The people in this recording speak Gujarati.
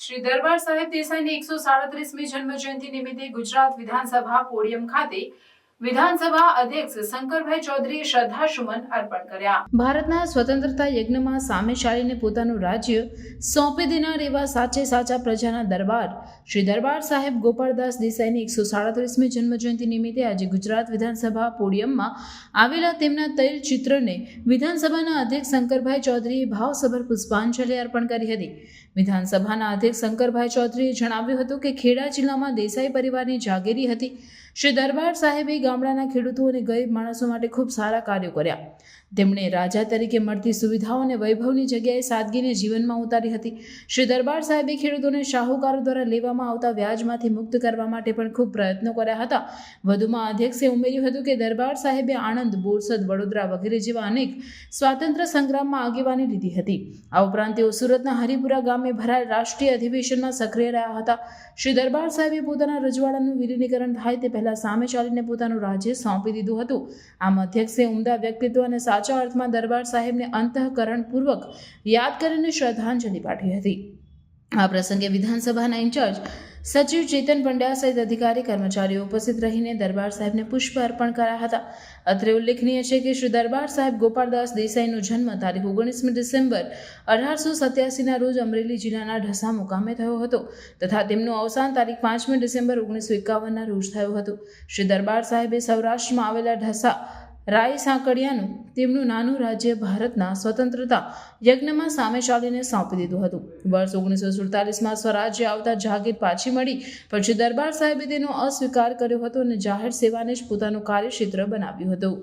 શ્રી દરબાર સાહેબ દેસાઈની એકસો સાડત્રીસમી જન્મ જયંતિ નિમિત્તે ગુજરાત વિધાનસભા પોડિયમ ખાતે વિધાનસભા અધ્યક્ષ શંકરભાઈ ચૌધરીએ શ્રદ્ધાસુમન અર્પણ કર્યા. ભારતના સ્વતંત્રતા યજ્ઞમાં સામે ચાલીને પોતાનું રાજ્ય સોંપી દેનાર એવા સાચે સાચા પ્રજાના દરબાર, શ્રી દરબાર સાહેબ ગોપાળદાસ દેસાઈની એકસો સાડત્રીસમી જન્મજયંતિ નિમિત્તે આજે ગુજરાત વિધાનસભા પોડિયમમાં આવેલા તેમના તૈલ ચિત્રને વિધાનસભાના અધ્યક્ષ શંકરભાઈ ચૌધરીએ ભાવસભર પુષ્પાંજલિ અર્પણ કરી હતી. વિધાનસભાના અધ્યક્ષ શંકરભાઈ ચૌધરીએ જણાવ્યું હતું કે ખેડા જિલ્લામાં દેસાઈ પરિવારની જાગીરી હતી. શ્રી દરબાર સાહેબે ગામડાના ખેડૂતો અને ગરીબ માણસો માટે ખૂબ સારા કાર્યો કર્યા. તેમણે રાજા તરીકે મળતી સુવિધાઓ અને વૈભવની જગ્યાએ સાદગીને જીવનમાં ઉતારી હતી. શ્રી દરબાર સાહેબે ખેડૂતોને શાહુકારો દ્વારા લેવામાં આવતા વ્યાજમાંથી મુક્ત કરવા માટે પણ ખૂબ પ્રયત્નો કર્યા હતા. વધુમાં અધ્યક્ષે ઉમેર્યું હતું કે દરબાર સાહેબે આણંદ, બોરસદ, વડોદરા વગેરે જેવા અનેક સ્વાતંત્ર્ય સંગ્રામમાં આગેવાની લીધી હતી. આ ઉપરાંત તેઓ સુરતના હરિપુરા ગામે ભરાયેલ રાષ્ટ્રીય અધિવેશનમાં સક્રિય રહ્યા હતા. શ્રી દરબાર સાહેબે પોતાના રજવાડાનું વિલીનીકરણ થાય તે પહેલા સામે ચાલીને પોતાનું રાજ્ય સોંપી દીધું હતું. આમ અધ્યક્ષે ઉમદા વ્યક્તિત્વ અને સાચા અર્થમાં દરબાર સાહેબને અંતઃકરણપૂર્વક યાદ કરીને શ્રદ્ધાંજલિ પાઠવી હતી. આ પ્રસંગે વિધાનસભાના ઇન્ચાર્જ સચિવ ચેતન પંડ્યા સહિત અધિકારી કર્મચારીઓ ઉપસ્થિત રહીને દરબાર સાહેબને પુષ્પ અર્પણ કર્યા હતા. અત્રે ઉલ્લેખનીય છે કે શ્રી દરબાર સાહેબ ગોપાળદાસ દેસાઈનો જન્મ તારીખ ઓગણીસમી ડિસેમ્બર અઢારસો સત્યાસીના રોજ અમરેલી જિલ્લાના ઢસા મુકામે થયો હતો તથા તેમનું અવસાન તારીખ પાંચમી ડિસેમ્બર ઓગણીસો એકાવનના રોજ થયું હતું. શ્રી દરબાર સાહેબે સૌરાષ્ટ્રમાં આવેલા ઢસા રાય સાંકળિયાનું તેમનું નાનું રાજ્ય ભારતના સ્વતંત્રતા યજ્ઞમાં સામે ચાલીને સોંપી દીધું હતું. વર્ષ ઓગણીસો સુડતાલીસમાં સ્વરાજ્ય આવતા જાગીર પાછી મળી, પછી દરબાર સાહેબે તેનો અસ્વીકાર કર્યો હતો અને જાહેર સેવાને જ પોતાનું કાર્યક્ષેત્ર બનાવ્યું હતું.